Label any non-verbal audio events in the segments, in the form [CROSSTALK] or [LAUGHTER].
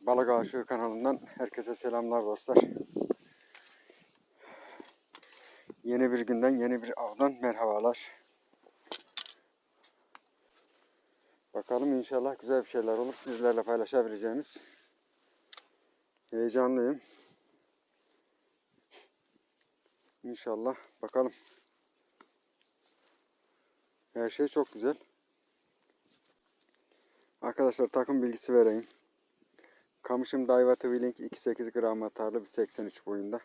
Balık Aşığı kanalından herkese selamlar dostlar. Yeni bir günden, yeni bir avdan merhabalar. Bakalım inşallah güzel bir şeyler olur sizlerle paylaşabileceğimiz. Heyecanlıyım. İnşallah bakalım. Her şey çok güzel. Arkadaşlar takım bilgisi vereyim. Kamışım Daiwa Twilink 2.8 gram atarlı bir 83 boyunda.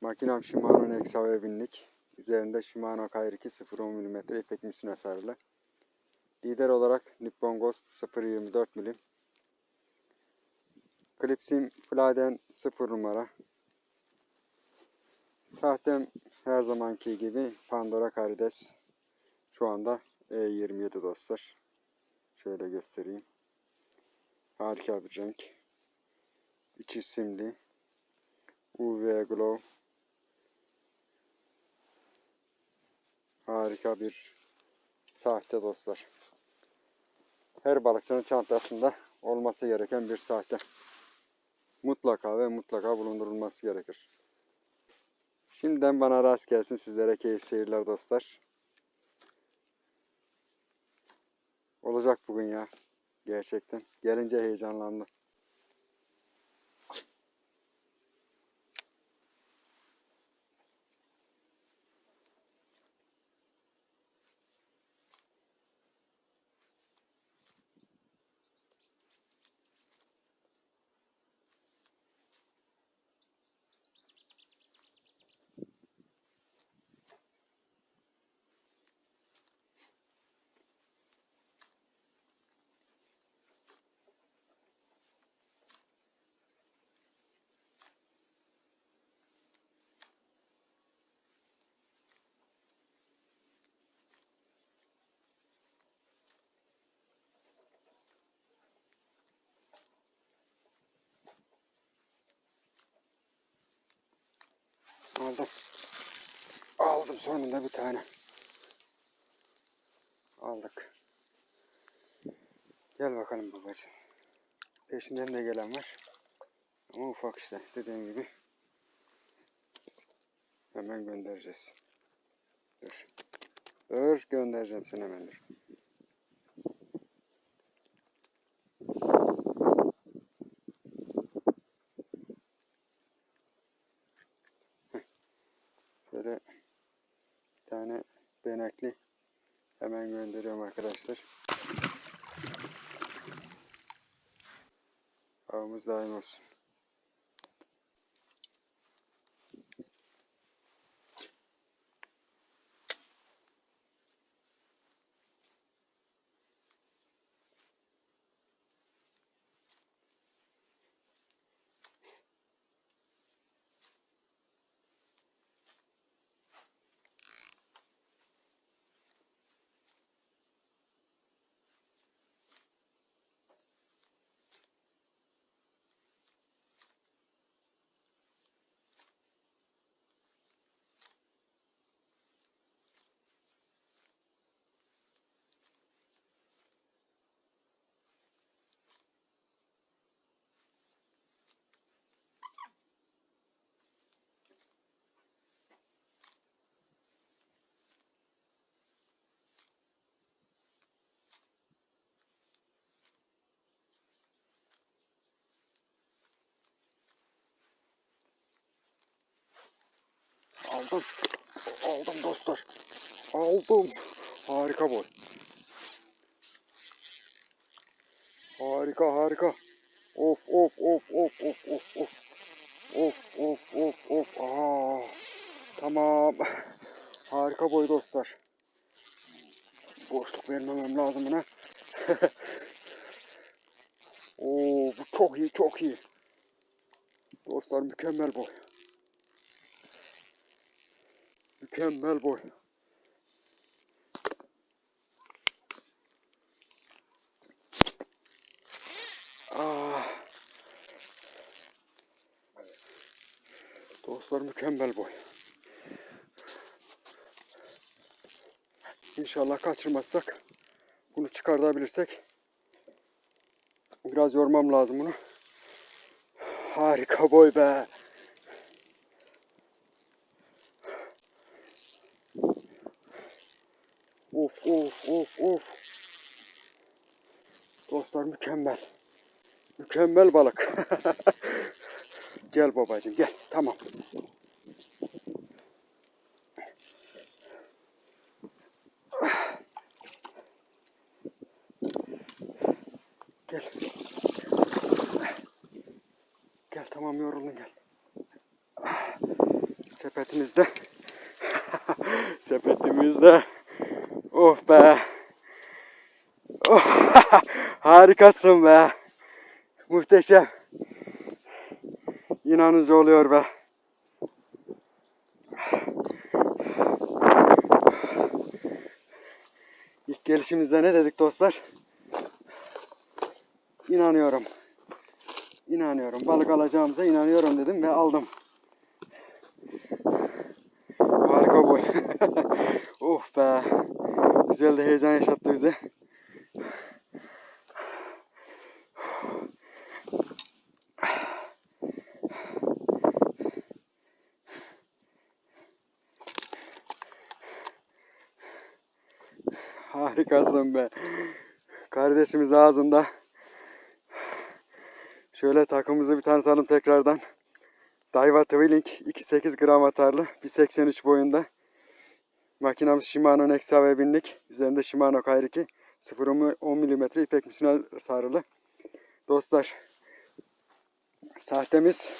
Makinam Shimano Nexave binlik. Üzerinde Shimano K2 0.10 mm ipek misine sarılı. Lider olarak Nippon Ghost 0.24 mm. Klipsim Fladen 0 numara. Sahtem her zamanki gibi Pandora Karides. Şu anda E27 dostlar. Şöyle göstereyim. Harika bir renk. İçi simli. UV glow. Harika bir sahte dostlar. Her balıkçının çantasında olması gereken bir sahte. Mutlaka ve mutlaka bulundurulması gerekir. Şimdiden bana rast gelsin sizlere keyif seyirler dostlar. Olacak bugün ya. Gerçekten. Gelince heyecanlandım. Aldım. Aldım sonunda bir tane. Aldık. Gel bakalım babacığım. Peşinden de gelen var. Ama ufak işte dediğim gibi. Hemen göndereceğiz. Dur. Dur göndereceğim seni hemen dur. Aldım. Aldım dostlar. Aldım. Harika boy. Harika harika. Of of of of of of of. Of of of of. Aa, tamam. Harika boy dostlar. Boşluk vermemem lazım buna. [LAUGHS] Oo, bu çok iyi çok iyi. Dostlar mükemmel boy. Mükemmel boy. Ah. Dostlar mükemmel boy. İnşallah kaçırmazsak bunu çıkartabilirsek Biraz yormam lazım bunu. Harika boy be. Of of of. Dostlar mükemmel. Mükemmel balık. [LAUGHS] gel babacığım gel. Tamam. Gel. Gel tamam yoruldun gel. Sepetimizde. [LAUGHS] Sepetimizde. Of be. Oh, [LAUGHS] harikasın be. Muhteşem. İnanıcı oluyor be. İlk gelişimizde ne dedik dostlar? İnanıyorum. İnanıyorum. Balık alacağımıza inanıyorum dedim ve aldım. Harika boy. oh be. Güzel de heyecan yaşattı bize. Harikasın be. Kardeşimiz ağzında. Şöyle takımımızı bir tanıtalım tekrardan. Daiwa Twilling 2.8 gram atarlı 1.83 boyunda. Makinamız Shimano Nexa binlik. Üzerinde Shimano Kairiki 0.10 mm ipek misina sarılı. Dostlar sahtemiz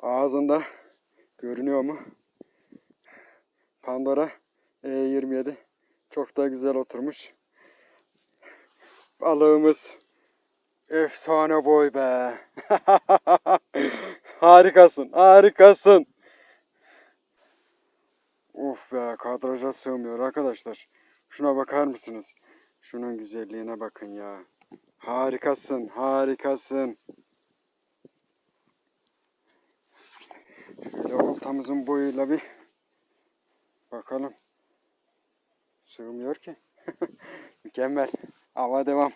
ağzında görünüyor mu? Pandora E27 çok da güzel oturmuş. Balığımız efsane boy be. [LAUGHS] harikasın, harikasın. Of be kadraja sığmıyor arkadaşlar. Şuna bakar mısınız? Şunun güzelliğine bakın ya. Harikasın, harikasın. Şöyle oltamızın boyuyla bir bakalım. Sığmıyor ki. [LAUGHS] Mükemmel. Ama devam.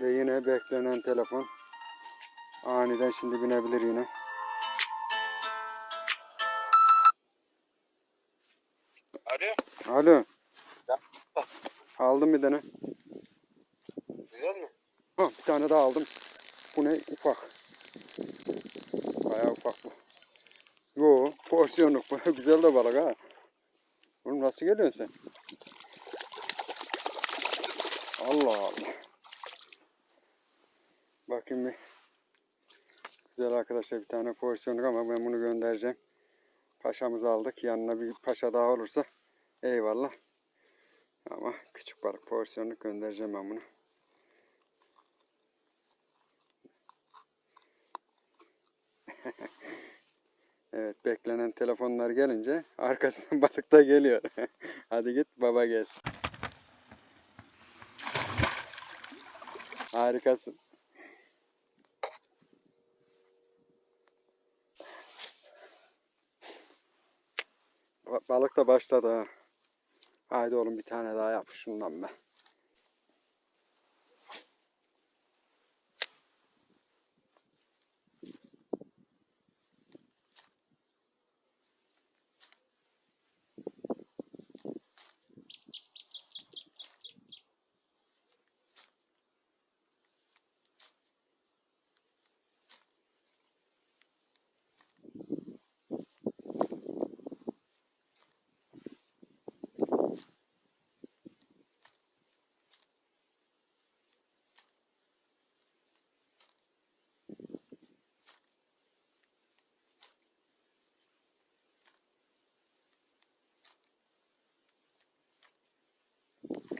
Ve yine beklenen telefon. Aniden şimdi binebilir yine. Alo. Alo. Ya. Aldım bir tane. Güzel mi? Ha, bir tane daha aldım. Bu ne? Ufak. Bayağı ufak bu. Yo, porsiyonluk. bu. [LAUGHS] Güzel de balık ha. Oğlum nasıl geliyorsun sen? Allah Allah. Bakayım bir. Güzel arkadaşlar bir tane porsiyonluk ama ben bunu göndereceğim. Paşamızı aldık. Yanına bir paşa daha olursa eyvallah. Ama küçük balık porsiyonluk göndereceğim ben bunu. [LAUGHS] Evet beklenen telefonlar gelince arkasından [LAUGHS] balık da geliyor. [LAUGHS] Hadi git baba gelsin. Harikasın. Balık da başladı ha. Haydi oğlum bir tane daha yap şundan be.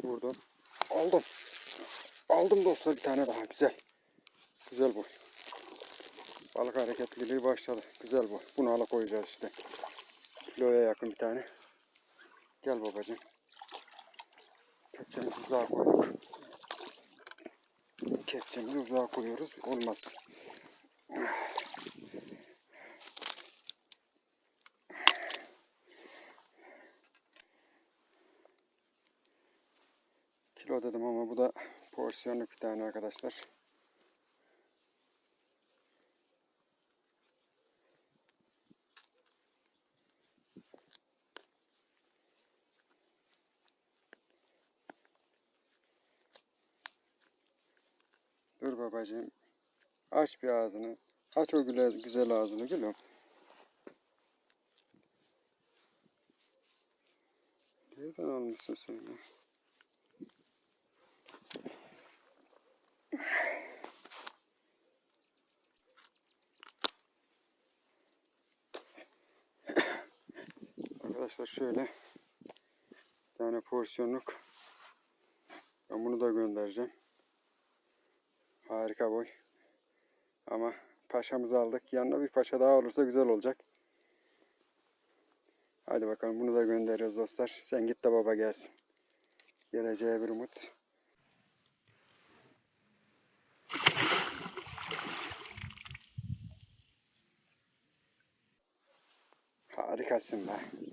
Vurdum. Aldım. Aldım dostlar bir tane daha güzel. Güzel boy. Balık hareketliliği başladı. Güzel boy. Bunu alıp koyacağız işte. Kiloya yakın bir tane. Gel babacığım. Kepçemizi uzağa koyduk. Kepçemizi uzağa koyuyoruz. Olmaz. Kilo dedim ama bu da porsiyonluk bir tane arkadaşlar. Dur babacığım. Aç bir ağzını. Aç o güzel, güzel ağzını gülüm. Nereden almışsın sen ya? Arkadaşlar şöyle bir tane porsiyonluk ben bunu da göndereceğim. Harika boy. Ama paşamızı aldık. Yanına bir paşa daha olursa güzel olacak. Hadi bakalım bunu da gönderiyoruz dostlar. Sen git de baba gelsin. Geleceğe bir umut. Harikasın be.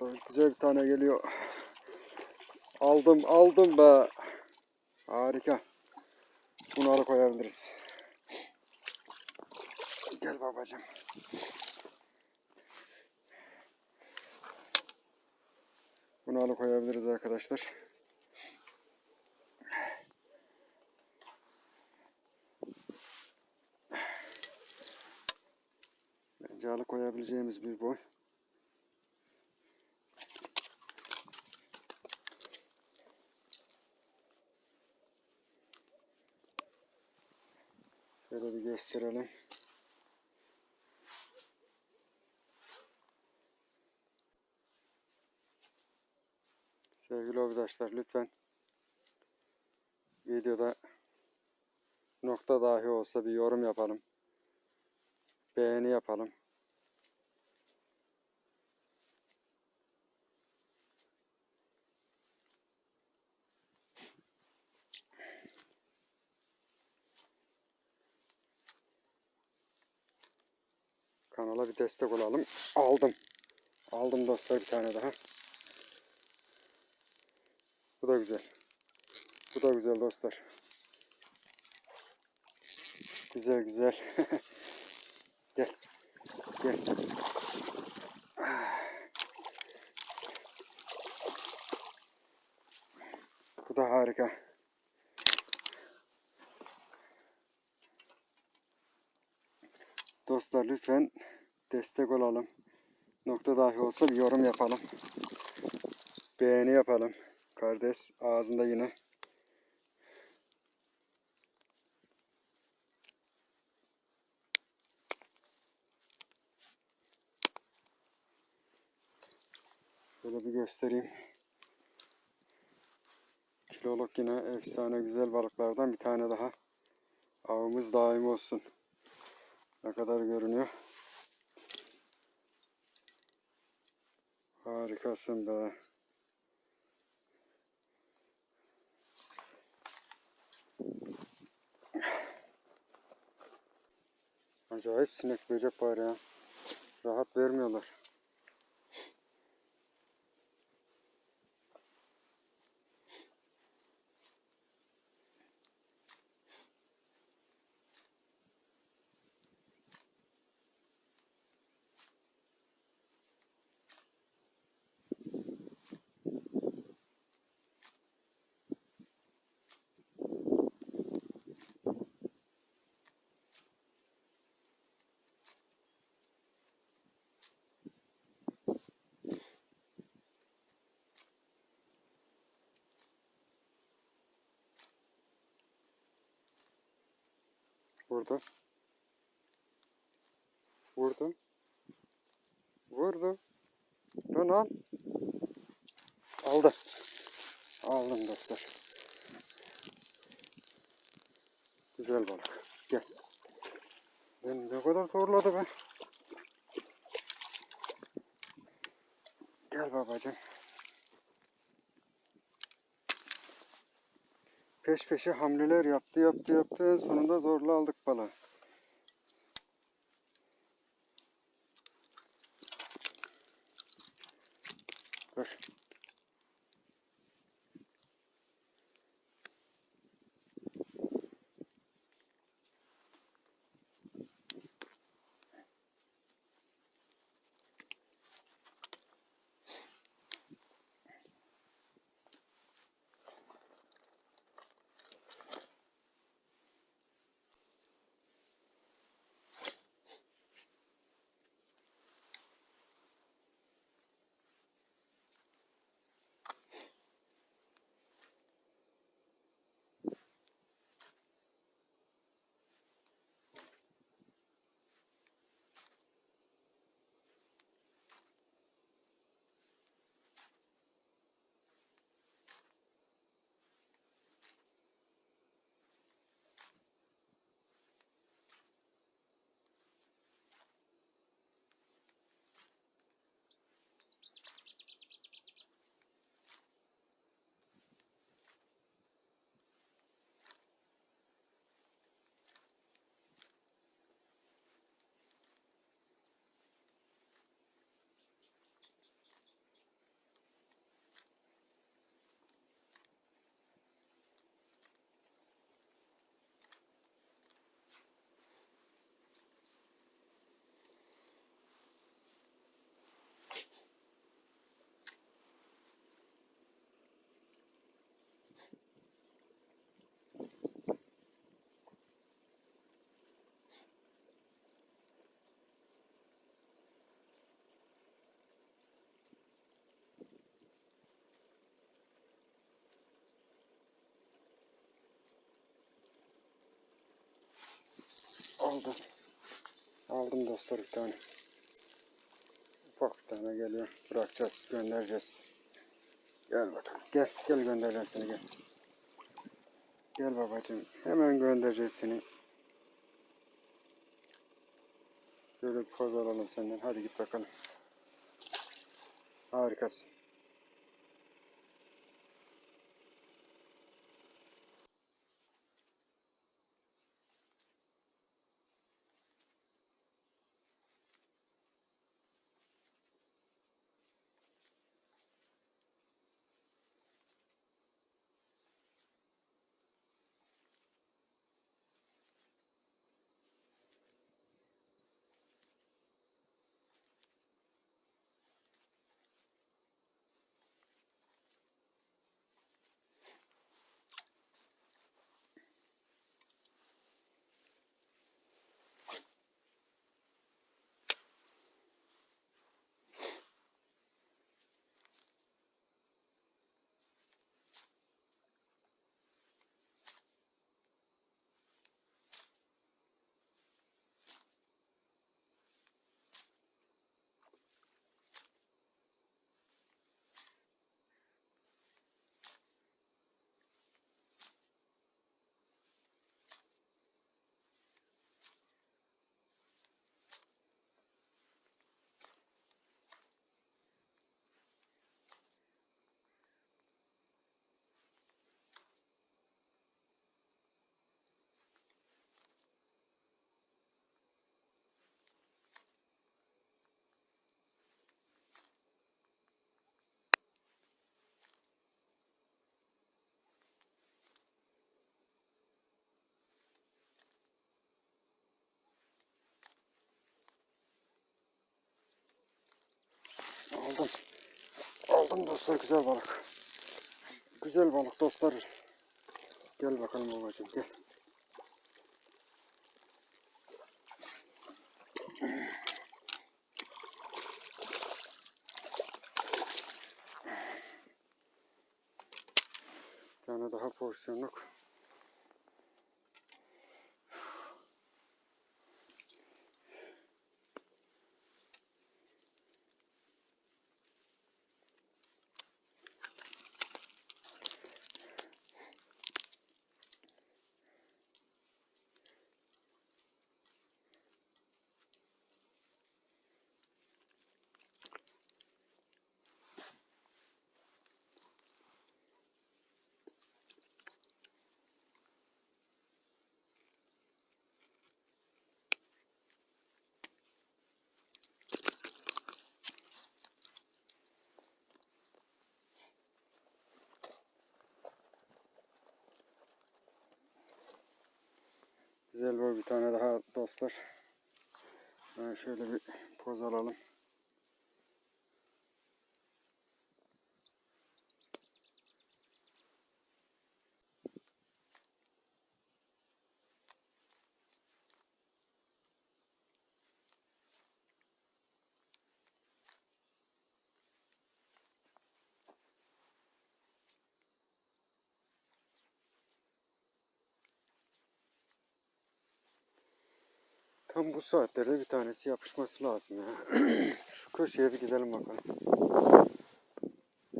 Arkadaşlar güzel bir tane geliyor. Aldım aldım be. Harika. Bunu alıp koyabiliriz. Gel babacığım. Bunu alıp koyabiliriz arkadaşlar. Bence alıp koyabileceğimiz bir boy. Şöyle bir gösterelim. Sevgili arkadaşlar lütfen videoda nokta dahi olsa bir yorum yapalım. Beğeni yapalım. Kanala bir destek olalım. Aldım. Aldım dostlar bir tane daha. Bu da güzel. Bu da güzel dostlar. Güzel güzel. [LAUGHS] gel. Gel. Bu da harika. Dostlar lütfen destek olalım. Nokta dahi olsa bir yorum yapalım. Beğeni yapalım. Kardeş ağzında yine. Böyle bir göstereyim. Kiloluk yine efsane güzel balıklardan bir tane daha. Avımız daim olsun. Ne kadar görünüyor. Harikasın be. Acayip sinek böcek var ya. Rahat vermiyorlar. Vurdu. Vurdu. Vurdu. Lan al. Aldı. Aldım dostlar. Güzel balık. Gel. Ben ne kadar zorladı be. Gel babacığım. Peş peşe hamleler yaptı yaptı yaptı. Sonunda zorla aldık balığı. Aldım. Aldım dostlar bir tane. Ufak bir tane geliyor. Bırakacağız, göndereceğiz. Gel bakalım. Gel, gel göndereceğim seni gel. Gel babacığım. Hemen göndereceğiz seni. Böyle bir poz alalım senden. Hadi git bakalım. Harikasın. Aldım dostlar güzel balık. Güzel balık dostlar. Gel bakalım babacığım gel. Bir tane daha porsiyonluk. Güzel bu bir tane daha dostlar. Ben şöyle bir poz alalım. Tam bu saatlerde bir tanesi yapışması lazım ya. [CLEARS THROAT] Şu köşeye bir gidelim bakalım.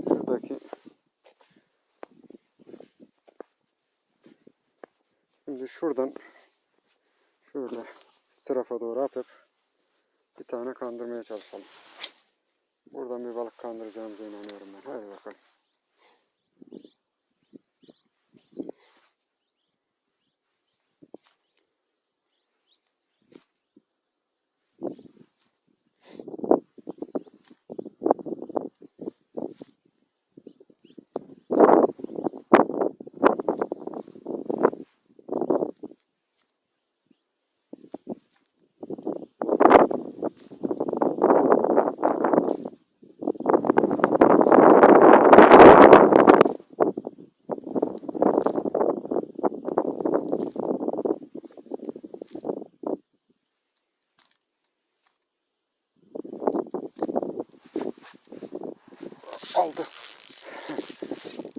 Şuradaki Şimdi şuradan şöyle şu tarafa doğru atıp bir tane kandırmaya çalışalım. Buradan bir balık kandıracağımıza inanıyorum ben. Hadi bakalım. Aldı.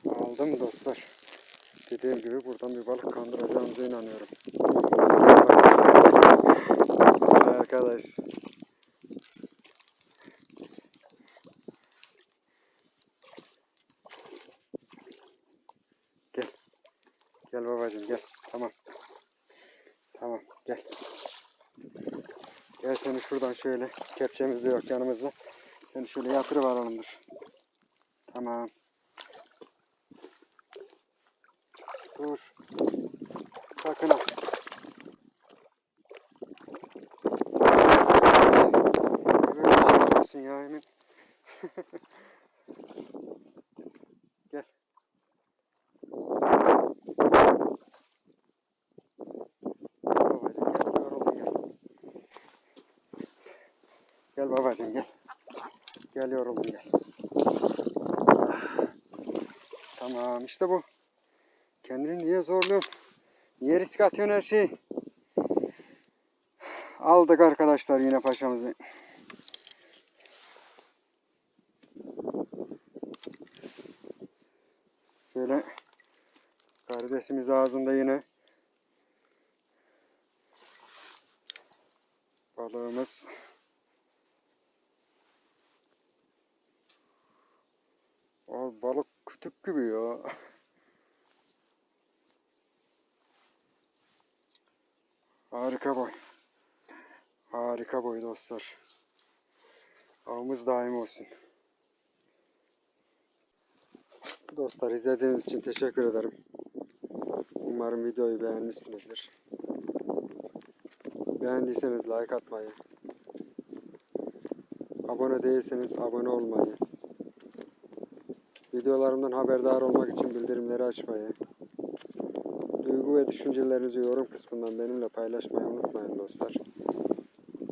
Aldım dostlar. Dediğim gibi buradan bir balık kandıracağımıza inanıyorum. Vay Arkadaş. Gel. Gel babacığım gel. Tamam. Tamam gel. Gel seni şuradan şöyle kepçemiz de yok yanımızda. Seni şöyle yatırıverelim dur. Tamam. Dur. Sakın ha. Böyle bir şey yapıyorsun ya Emin. [LAUGHS] Gel. Babacım gel. Yoruldun gel. Gel babacım gel. Gel yoruldun gel. Tamam işte bu. Kendini niye zorluyorsun? Niye risk atıyorsun her şeyi? Aldık arkadaşlar yine paşamızı. Şöyle karidesimiz ağzında yine. Balığımız. Abi balık kütük gibi ya. Harika boy. Harika boy dostlar. Avımız daim olsun. Dostlar izlediğiniz için teşekkür ederim. Umarım videoyu beğenmişsinizdir. Beğendiyseniz like atmayı, abone değilseniz abone olmayı, videolarımdan haberdar olmak için bildirimleri açmayı, Duygu ve düşüncelerinizi yorum kısmından benimle paylaşmayı unutmayın dostlar.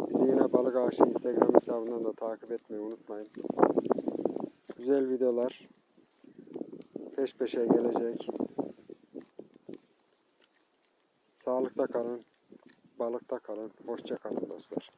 Bizi yine Balık Ağaç'ın Instagram hesabından da takip etmeyi unutmayın. Güzel videolar peş peşe gelecek. Sağlıkta kalın, balıkta kalın, hoşça kalın dostlar.